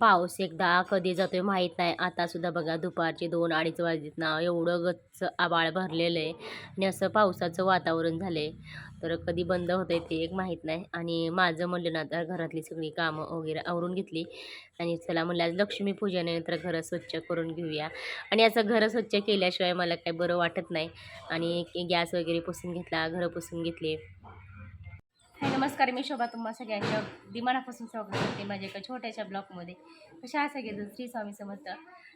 पाऊस एकदा कधी जातोय माहीत नाही. आता सुद्धा बघा दुपारचे दोन अडीच वाजत ना एवढं गच्च आबाळ भरलेलं आहे आणि असं पावसाचं वातावरण झालंय. तर कधी बंद होतंय ते एक माहीत नाही. आणि माझं म्हणलं ना तर घरातली सगळी कामं वगैरे आवरून घेतली. आणि चला म्हणलं आज लक्ष्मीपूजनानंतर तर घरं स्वच्छ करून घेऊया. आणि असं घरं स्वच्छ केल्याशिवाय मला काही बरं वाटत नाही. आणि गॅस वगैरे पुसून घेतला घरं पुसून घेतले. हाय नमस्कार मी शोभा तुम्हा सगळ्यांच्या दिमानापासून स्वागत करते माझ्या एका छोट्याशा ब्लॉकमध्ये कशा सगळेजण? श्री स्वामी समर्थ.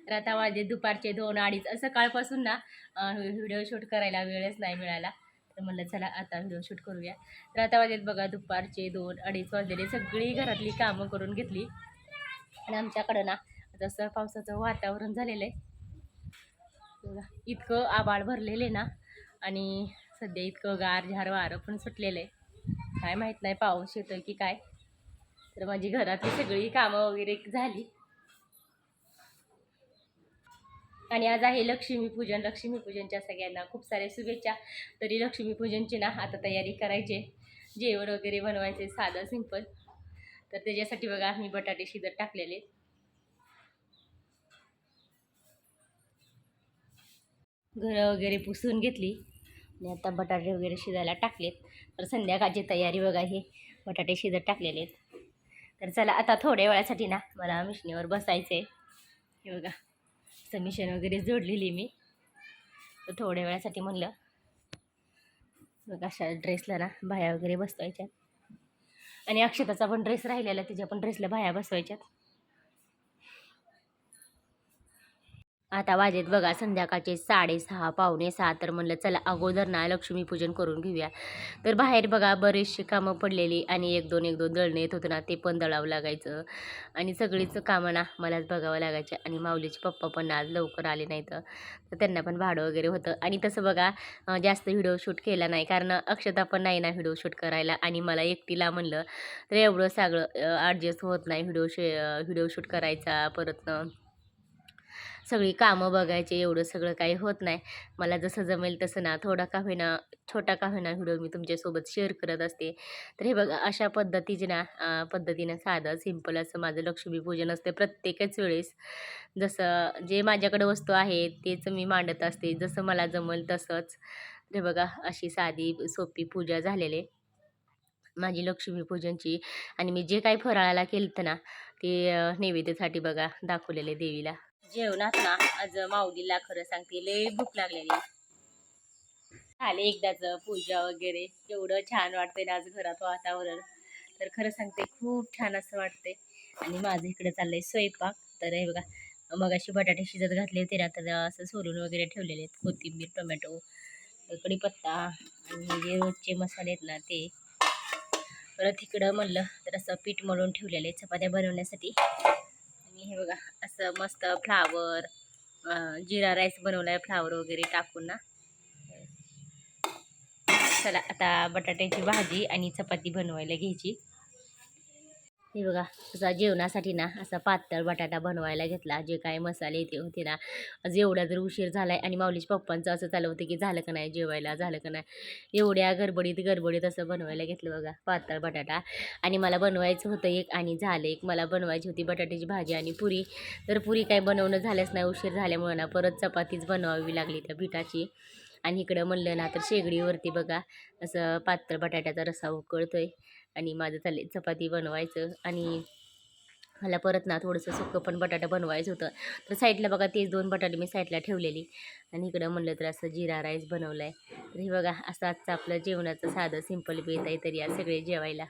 तर आता वाजे दुपारचे दोन अडीच. असं सकाळपासून ना व्हिडिओ शूट करायला वेळच नाही मिळाला. तर म्हणलं चला आता व्हिडिओ शूट करूया. तर आता वाजेत बघा दुपारचे दोन अडीच वाजलेले. सगळी घरातली कामं करून घेतली. आणि आमच्याकडं ना जसं पावसाचं वातावरण झालेलं आहे. इतकं आबाळ भरलेलं आहे ना. आणि सध्या इतकं गार झार वारं पण सुटलेलं आहे. काय माहीत नाही पाऊस येतोय की काय. तर माझी घरातली सगळी कामं वगैरे झाली. आणि आज आहे लक्ष्मीपूजन. लक्ष्मीपूजनच्या सगळ्यांना खूप साऱ्या शुभेच्छा. तरी लक्ष्मीपूजनची ना आता तयारी करायची. जेवण वगैरे बनवायचे साधं सिंपल तर त्याच्यासाठी बघा मी बटाटे शिजत टाकलेले. घरं वगैरे पुसून घेतली. आणि आता बटाटे वगैरे शिजायला टाकलेत. तर संध्याकाळची तयारी बघा हे. बटाटे शिजत टाकलेले आहेत. तर चला आता थोड्या वेळासाठी ना मला मिशनीवर बसायचं आहे हे बघा असं मिशन वगैरे जोडलेली मी. तर थोड्या वेळासाठी म्हणलं बघा अशा ड्रेसला ना बाया वगैरे बसवायच्यात. आणि अक्षताचा पण ड्रेस राहिलेला तिच्या पण ड्रेसला बाया बसवायच्यात. आता वाजेत बघा संध्याकाळचे साडेसहा पावणे सहा तर म्हणलं चला अगोदर ना लक्ष्मीपूजन करून घेऊया. तर बाहेर बघा बरेचशी कामं पडलेली आणि एक दोन एक दोन दळणं येत होतं ना ते पण दळावं लागायचं. आणि सगळीच कामं ना मलाच बघावं लागायचे आणि माऊलीचे पप्पा पण आज लवकर आले नाहीत. तर त्यांना पण भाडं वगैरे होतं. आणि तसं बघा जास्त व्हिडिओ शूट केला नाही कारण अक्षता पण नाही ना व्हिडिओ शूट करायला आणि मला एकटीला म्हणलं तर एवढं सगळं ॲडजस्ट होत नाही व्हिडिओ शे व्हिडिओ शूट करायचा परत सगळी कामं बघायचे एवढं सगळं काही होत नाही. मला जसं जमेल तसं ना थोडा का होईना छोटा का होईना व्हिडिओ मी तुमच्यासोबत शेअर करत असते. तर हे बघा अशा पद्धतीचे ना पद्धतीनं साधं सिंपल असं माझं लक्ष्मीपूजन असते प्रत्येकच वेळेस. जसं जे माझ्याकडे वस्तू आहे तेच मी मांडत असते. जसं मला जमेल तसंच. हे बघा अशी साधी सोपी पूजा झालेली माझी लक्ष्मीपूजनची आणि मी जे काही फराळाला केलं ना ते नैवेद्यासाठी बघा दाखवलेले देवीला. जेवणात ना आज माऊलीला खरं सांगते लय भूक लागलेली. झाले एकदाच पूजा वगैरे. एवढं छान वाटतंय ना आज घरात वातावरण. तर खरं सांगते खूप छान असं वाटतंय. आणि माझं इकडे चाललंय स्वयंपाक. तर हे बघा मग अशी बटाटे शिजत घातले होते ना तर असं सोलून वगैरे ठेवलेले आहेत. कोथिंबीर टोमॅटो कढीपत्ता आणि जे रोजचे मसाले आहेत ना ते. परत इकडं म्हणलं तर असं पीठ मळून ठेवलेलं आहे चपात्या बनवण्यासाठी. हे बघा असं मस्त फ्लावर जिरा राईस बनवला आहे फ्लावर वगैरे टाकून ना. चला आता बटाट्याची भाजी आणि चपाती बनवायला घ्यायची. हे बघा असा जेवणासाठी ना असा पातळ बटाटा बनवायला घेतला. जे काय मसाले ते होते ना आज जर उशीर झाला आहे आणि माऊलीच्या पप्पांचं असं चालू होतं की झालं का नाही जेवायला? झालं का नाही? एवढ्या गडबडीत गडबडीत असं बनवायला घेतलं बघा पातळ बटाटा. आणि मला बनवायचं होतं एक आणि झालं एक. मला बनवायची होती बटाट्याची भाजी आणि पुरी. तर पुरी काय बनवणं झाल्याच नाही उशीर झाल्यामुळे ना परत चपातीच बनवावी लागली त्या पिठाची. आणि इकडं म्हणलं ना तर शेगडीवरती बघा असं पातळ बटाट्याचा रस्सा आहे आणि माझं चालले चपाती बनवायचं आणि मला परत ना थोडंसं सुकं पण बटाटा बनवायचं होतं. तर साईडला बघा तेच दोन बटाटे मी साईडला ठेवलेली. आणि इकडं म्हणलं तर असं जिरा राईस बनवलं आहे तर हे बघा असं आजचं आपलं जेवणाचं साधं सिंपल बेत आहे तरी आज सगळे जेवायला.